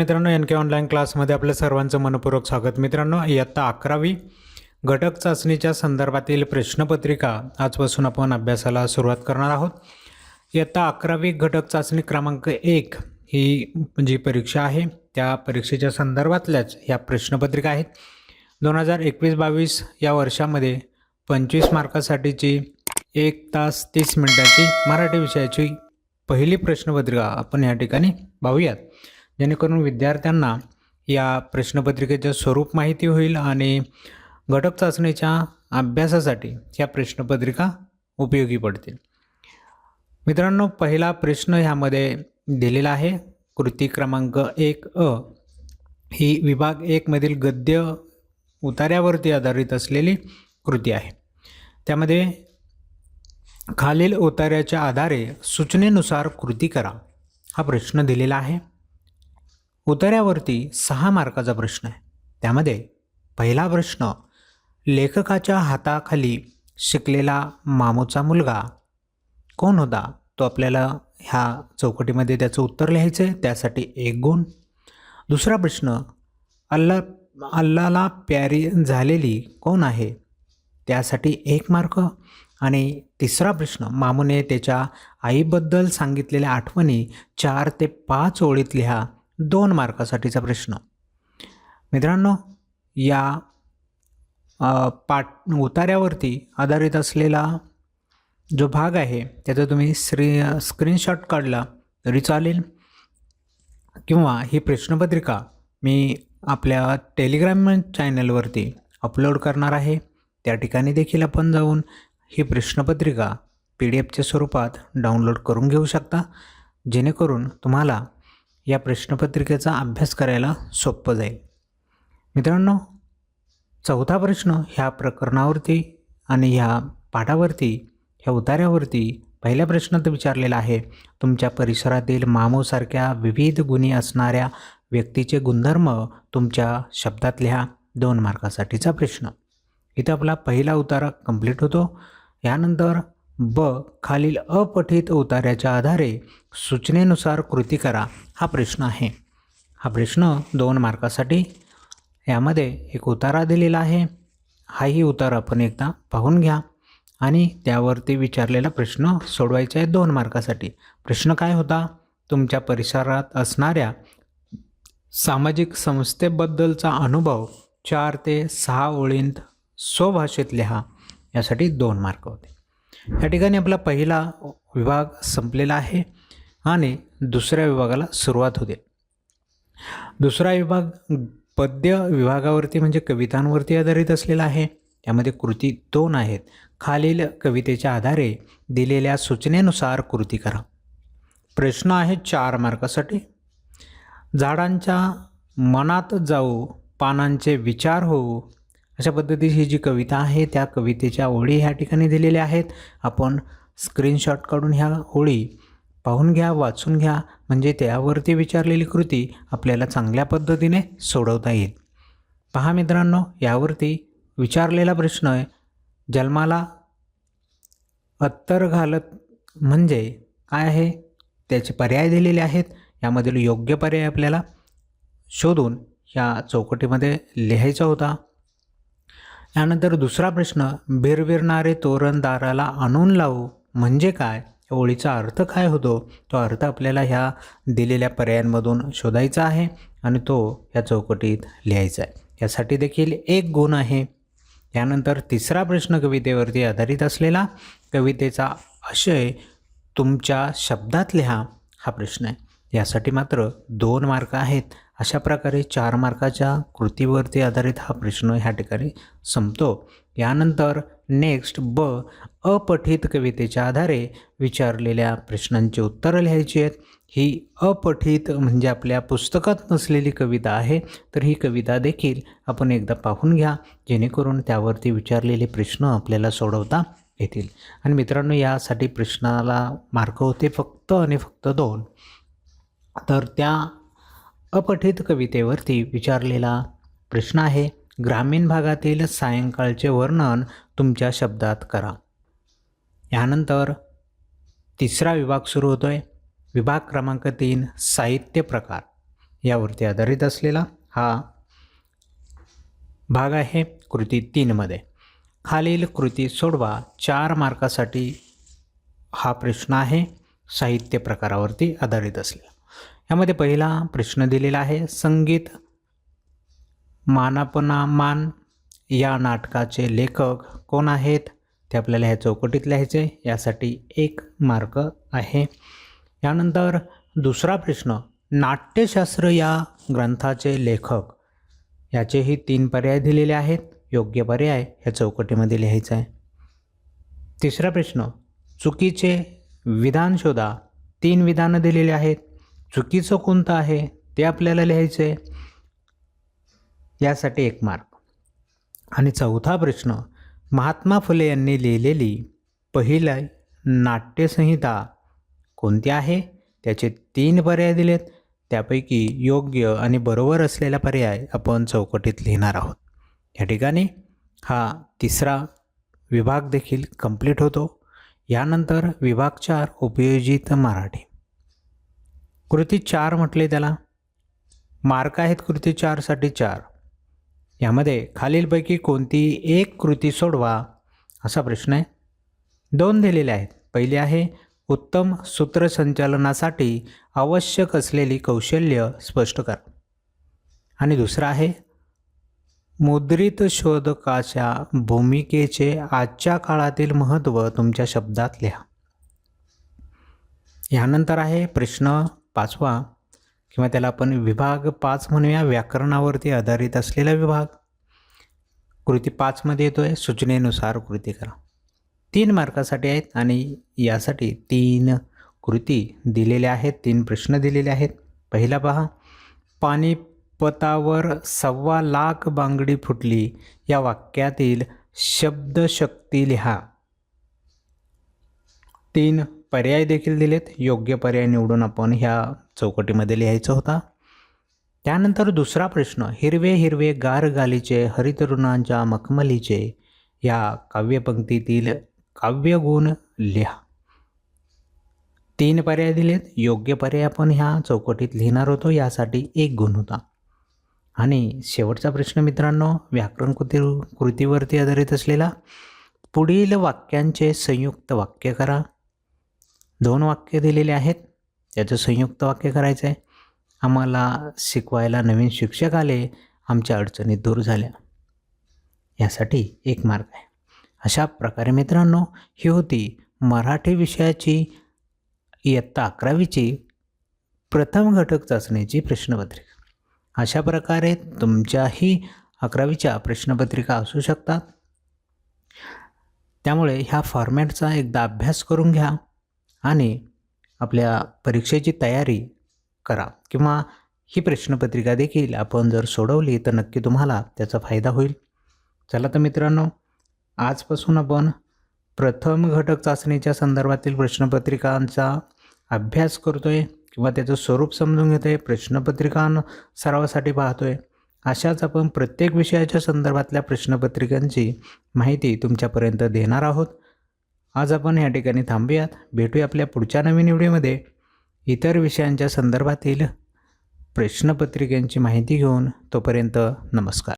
मित्रांनो एन के ऑनलाईन क्लासमध्ये आपल्या सर्वांचं मनपूर्वक स्वागत. मित्रांनो इयत्ता अकरावी घटक चाचणीच्या संदर्भातील प्रश्नपत्रिका आजपासून आपण अभ्यासाला सुरुवात करणार आहोत. इयत्ता अकरावी घटक चाचणी क्रमांक एक ही जी परीक्षा आहे त्या परीक्षेच्या संदर्भातल्याच ह्या प्रश्नपत्रिका आहेत. दोन हजार एकवीस बावीस या वर्षामध्ये पंचवीस मार्कासाठीची एक तास तीस मिनिटाची मराठी विषयाची पहिली प्रश्नपत्रिका आपण या ठिकाणी पाहूयात. जेणेकरून विद्यार्थ्यांना या प्रश्नपत्रिकेचं स्वरूप माहिती होईल आणि घटक चाचणीच्या अभ्यासासाठी या प्रश्नपत्रिका उपयोगी पडतील. मित्रांनो पहिला प्रश्न ह्यामध्ये दिलेला आहे. कृती क्रमांक एक अ ही विभाग एकमधील गद्य उतार्यावरती आधारित असलेली कृती आहे. त्यामध्ये खालील उतार्याच्या आधारे सूचनेनुसार कृती करा हा प्रश्न दिलेला आहे. उतऱ्यावरती सहा मार्काचा प्रश्न आहे. त्यामध्ये पहिला प्रश्न लेखकाच्या हाताखाली शिकलेला मामूचा मुलगा कोण होता? तो आपल्याला ह्या चौकटीमध्ये त्याचं उत्तर लिहायचं आहे त्यासाठी एक गुण. दुसरा प्रश्न अल्ला अल्लाला प्यारी झालेली कोण आहे? त्यासाठी एक मार्क. आणि तिसरा प्रश्न मामूने त्याच्या आईबद्दल सांगितलेल्या आठवणी चार ते पाच ओळीत लिहा. दोन मार्कासाठीचा प्रश्न. मित्रांनो या पाट पाठ उतार्यावरती आधारित असलेला जो भाग आहे त्याचा तुम्ही स्क्री स्क्रीनशॉट काढला तरी चालेल. किंवा ही प्रश्नपत्रिका मी आपल्या टेलिग्राम चॅनलवरती अपलोड करणार आहे. त्या ठिकाणी देखील आपण जाऊन ही प्रश्नपत्रिका पी डी एफच्या स्वरूपात डाउनलोड करून घेऊ शकता. जेणेकरून तुम्हाला या प्रश्नपत्रिकेचा अभ्यास करायला सोपं जाईल. मित्रांनो चौथा प्रश्न ह्या प्रकरणावरती आणि ह्या पाठावरती ह्या उतार्यावरती पहिल्या प्रश्नात विचारलेला आहे. तुमच्या परिसरातील मामूसारख्या विविध गुणी असणाऱ्या व्यक्तीचे गुणधर्म तुमच्या शब्दात लिहा दोन मार्कासाठीचा प्रश्न. इथं आपला पहिला उतारा कंप्लीट होतो. यानंतर ब खालील अपठित उतार्याच्या आधारे सूचनेनुसार कृती करा हा प्रश्न आहे. हा प्रश्न दोन मार्कासाठी यामध्ये एक उतारा दिलेला आहे. हाही उतारा आपण एकदा पाहून घ्या आणि त्यावरती विचारलेला प्रश्न सोडवायचा आहे दोन मार्कासाठी. प्रश्न काय होता? तुमच्या परिसरात असणाऱ्या सामाजिक संस्थेबद्दलचा अनुभव चार ते सहा ओळींत स्वभाषेत लिहा. यासाठी दोन मार्क होते. या ठिकाणी आपला पहिला विभाग संपलेला आहे आणि दुसऱ्या विभागाला सुरुवात होते. दुसरा विभाग पद्य विभागावरती म्हणजे कवितांवरती आधारित असलेला आहे. यामध्ये कृती दोन आहेत. खालील कवितेच्या आधारे दिलेल्या सूचनेनुसार कृती करा. प्रश्न आहे चार मार्कासाठी. झाडांच्या मनात जाऊ पानांचे विचार होऊ अशा पद्धतीची ही जी कविता आहे त्या कवितेच्या ओळी ह्या ठिकाणी दिलेल्या आहेत. आपण स्क्रीनशॉट काढून ह्या ओळी पाहून घ्या वाचून घ्या. म्हणजे त्यावरती विचारलेली कृती आपल्याला चांगल्या पद्धतीने सोडवता येईल. पहा मित्रांनो यावरती विचारलेला प्रश्न आहे. जन्माला अत्तर घालत म्हणजे काय आहे? त्याचे पर्याय दिलेले आहेत. यामधील योग्य पर्याय आपल्याला शोधून या चौकटीमध्ये लिहायचा होता. यानंतर दुसरा प्रश्न भिरभिरणारे तोरण दाराला आणून लावू म्हणजे काय? या ओळीचा अर्थ काय होतो? तो अर्थ आपल्याला ह्या दिलेल्या पर्यायांमधून शोधायचा आहे आणि तो या चौकटीत लिहायचा आहे. यासाठी देखील एक गुण आहे. यानंतर तिसरा प्रश्न कवितेवरती आधारित असलेला कवितेचा आशय तुमच्या शब्दात लिहा हा प्रश्न आहे. यासाठी मात्र दोन मार्क आहेत. अशा प्रकारे चार मार्काच्या कृतीवरती आधारित हा प्रश्न ह्या ठिकाणी संपतो. यानंतर नेक्स्ट ब अपठित कवितेच्या आधारे विचारलेल्या प्रश्नांची उत्तरं लिहायची आहेत. ही अपठित म्हणजे आपल्या पुस्तकात नसलेली कविता आहे तर ही कविता देखील आपण एकदा पाहून घ्या जेणेकरून त्यावरती विचारलेले प्रश्न आपल्याला सोडवता येतील. आणि मित्रांनो यासाठी प्रश्नाला मार्क होते फक्त आणि फक्त दोन. तर त्या अपठित कवितेवरती विचारलेला प्रश्न आहे. ग्रामीण भागातील सायंकाळचे वर्णन तुमच्या शब्दात करा. यानंतर तिसरा विभाग सुरू होतो आहे विभाग क्रमांक तीन साहित्य प्रकार. यावरती आधारित असलेला हा भाग आहे कृती तीनमध्ये खालील कृती सोडवा. चार मार्कासाठी हा प्रश्न आहे. साहित्य प्रकारावरती आधारित असलेला. यामध्ये पहिला प्रश्न दिलेला आहे संगीत मानापना मान या नाटकाचे लेखक कोण आहेत? ते आपल्याला ह्या चौकटीत लिहायचे यासाठी एक मार्क आहे. यानंतर दुसरा प्रश्न नाट्यशास्त्र या ग्रंथाचे लेखक याचेही तीन पर्याय दिलेले आहेत योग्य पर्याय ह्या चौकटीमध्ये लिहायचा आहे. तिसरा प्रश्न चुकीचे विधान शोधा तीन विधानं दिलेली आहेत चुकीचं कोणतं आहे ते आपल्याला लिहायचं आहे? यासाठी एक मार्क आणि चौथा प्रश्न महात्मा फुले यांनी लिहिलेली पहिला नाट्यसंहिता कोणती आहे? त्याचे तीन पर्याय दिलेत. त्यापैकी योग्य आणि बरोबर असलेला पर्याय आपण चौकटीत लिहिणार आहोत. या ठिकाणी हा तिसरा विभाग देखील कंप्लीट होतो. यानंतर विभाग चार उपयोजित मराठी. कृती चार म्हटले त्याला. मार्क आहेत कृती चारसाठी चार. यामध्ये खालीलपैकी कोणती एक कृती सोडवा असा प्रश्न आहे. दोन दिलेले आहेत. पहिली आहे उत्तम सूत्रसंचालनासाठी आवश्यक असलेली कौशल्य स्पष्ट करा. आणि दुसरं आहे मुद्रित शोधकाच्या भूमिकेचे आजच्या काळातील महत्त्व तुमच्या शब्दात लिहा. यानंतर आहे प्रश्न पाचवा किंवा त्याला आपण विभाग पाच म्हणूया व्याकरणावरती आधारित असलेला विभाग. कृती पाचमध्ये येतो आहे सूचनेनुसार कृती करा. तीन मार्कासाठी आहेत आणि यासाठी तीन कृती दिलेल्या आहेत तीन प्रश्न दिलेले आहेत. पहिला पहा पानिपतावर सव्वा लाख बांगडी फुटली या वाक्यातील शब्दशक्ती लिहा. तीन पर्याय देखील दिलेत. योग्य पर्याय निवडून आपण ह्या चौकटीमध्ये लिहायचं होता. त्यानंतर दुसरा प्रश्न हिरवे हिरवे गार गालीचे हरितरुणांच्या मखमलीचे या काव्यपंक्तीतील काव्यगुण लिहा. तीन पर्याय दिलेत. योग्य पर्याय आपण ह्या चौकटीत लिहिणार होतो. यासाठी एक गुण होता. आणि शेवटचा प्रश्न मित्रांनो व्याकरण कृती कृतीवरती आधारित असलेला पुढील वाक्यांचे संयुक्त वाक्य करा. दोन वाक्य दिलेले आहेत. त्याचं संयुक्त वाक्य करायचं आहे आम्हाला शिकवायला नवीन शिक्षक आले. आमच्या अडचणी दूर झाल्या. यासाठी एक मार्ग आहे. अशा प्रकारे मित्रांनो ही होती मराठी विषयाची इयत्ता अकरावीची प्रथम घटक चाचणीची प्रश्नपत्रिका. अशा प्रकारे तुमच्याही अकरावीच्या प्रश्नपत्रिका असू शकतात. त्यामुळे ह्या फॉर्मॅटचा एकदा अभ्यास करून घ्या. आणि आपल्या परीक्षेची तयारी करा. किंवा ही प्रश्नपत्रिका देखील आपण जर सोडवली तर नक्की तुम्हाला त्याचा फायदा होईल. चला तर मित्रांनो आजपासून आपण प्रथम घटक चाचणीच्या संदर्भातील प्रश्नपत्रिकांचा अभ्यास करतो आहे किंवा त्याचं स्वरूप समजून घेतो आहे प्रश्नपत्रिका सरावासाठी पाहतो आहे अशाच आपण प्रत्येक विषयाच्या संदर्भातल्या प्रश्नपत्रिकांची माहिती तुमच्यापर्यंत देणार आहोत. आज आपण या ठिकाणी थांबूयात. भेटूया आपल्या पुढच्या नवीन व्हिडिओमध्ये. इतर विषयांच्या संदर्भातील प्रश्नपत्रिकांची माहिती घेऊन तोपर्यंत नमस्कार.